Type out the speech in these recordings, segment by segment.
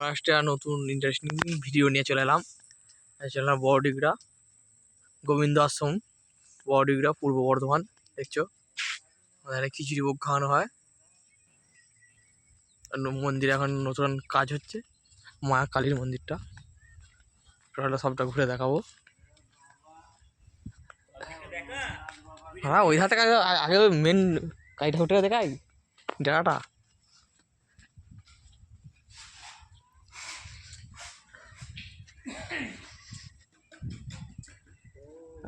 ফার্স্টে নতুন interesting video নিয়ে চলে এলাম। চলে এলাম বড়ডিগড়া গোবিন্দ আশ্রম বড়ডিগড়া পূর্ব বর্ধমান, দেখছ? ওখানে খিচুড়ি ভোগ খাওয়ানো হয়। মন্দিরে এখন নতুন কাজ হচ্ছে মা কালীর মন্দিরটা। সবটা ঘুরে দেখাবো। হ্যাঁ ওই ধার থেকে আগে- মেন কালী ঠাকুরটা দেখাই। জায়গাটা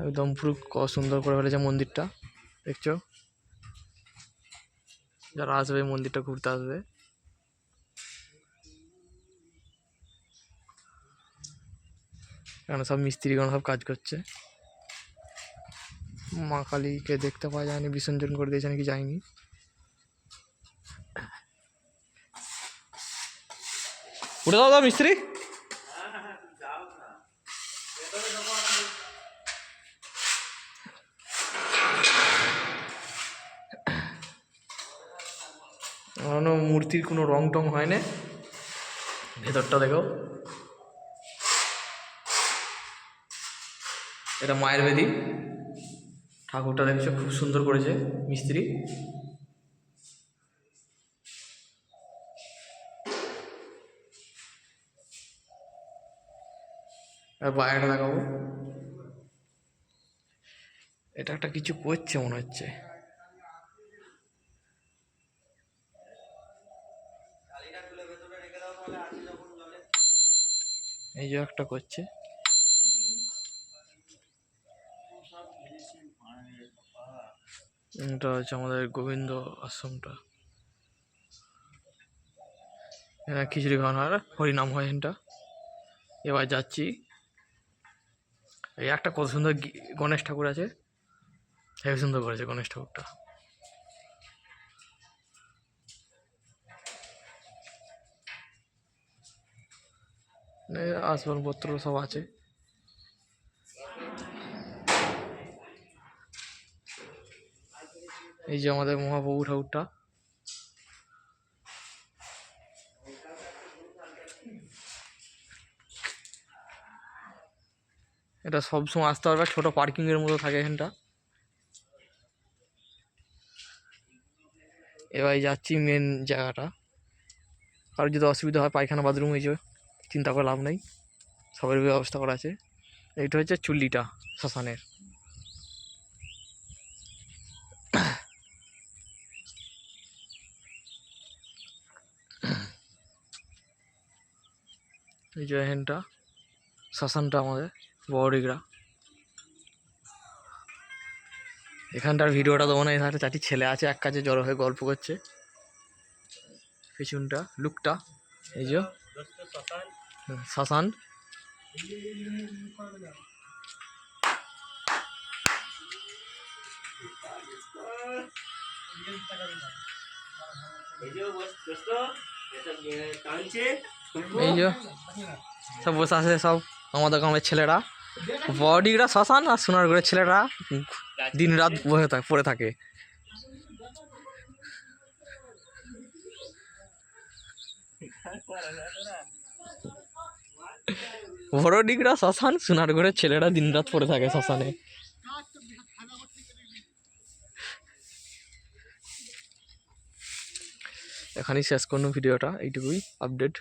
একদম পুরো ক- সুন্দর করে ফেলেছে মন্দিরটা, দেখছ? যারা আসবে মন্দিরটা ঘুরতে আসবে। এখানে সব মিস্ত্রিগণ সব কাজ করছে। মা কালীকে দেখতে পাওয়া যায়নি, বিসর্জন করে দিয়েছে নাকি যায়নি। উঠে দাও মিস্ত্রি। এখনও মূর্তির কোনো রং টং হয় না। ভেতরটা দেখো। এটা মায়ের বেদি। ঠাকুরটা দেখছ, খুব সুন্দর করেছে মিস্ত্রি। আর বাইরেটা দেখাবো। এটা একটা কিছু করছে মনে হচ্ছে। এই যে একটা করছে। এটা হচ্ছে আমাদের গোবিন্দ আশ্রমটা। এখানে খিচুড়ি খাওয়ানো হয় হরিনাম হয় এটা এবার যাচ্ছি। এই একটা কত সুন্দর গণেশ ঠাকুর আছে। হেবি সুন্দর করেছে গণেশ ঠাকুরটা। আসবাবপত্র সব আছে। এই যে আমাদের মহাপ্রভু ঠাকুরটা। এটা সবসময় আসতে পারবে, ছোট পার্কিং এর মতো থাকে এখানটা। এবার যাচ্ছি মেন জায়গাটা। কারোর যদি অসুবিধা হয়, পায়খানা বাথরুম হয়েছে চিন্তা করে লাভ নেই। সবের ব্যবস্থা করা আছে। এইটা হচ্ছে চুল্লিটা শ্মশানের। এই যে হেনটা শ্মশানটা আমাদের বড়ডিগড়া এখানটার ভিডিওটা দেবো না, এখানে চারটি ছেলে আছে, এক কাজে জড়ো হয়ে গল্প করছে। পিছনটা, লুকটা, এই যে। শ্মশান এই যে, সব বসে আছে সব আমাদের গ্রামের ছেলেরা। বডিরা শ্মশান আর সোনারগড়ের ছেলেরা দিন রাত বসে থাকে, পড়ে থাকে। বড় শ্মশান ঘরের ছেলেরা দিন রাত পড়ে থাকে শ্মশানে। এখানেই শেষ করুন ভিডিওটা, এইটুকুই আপডেট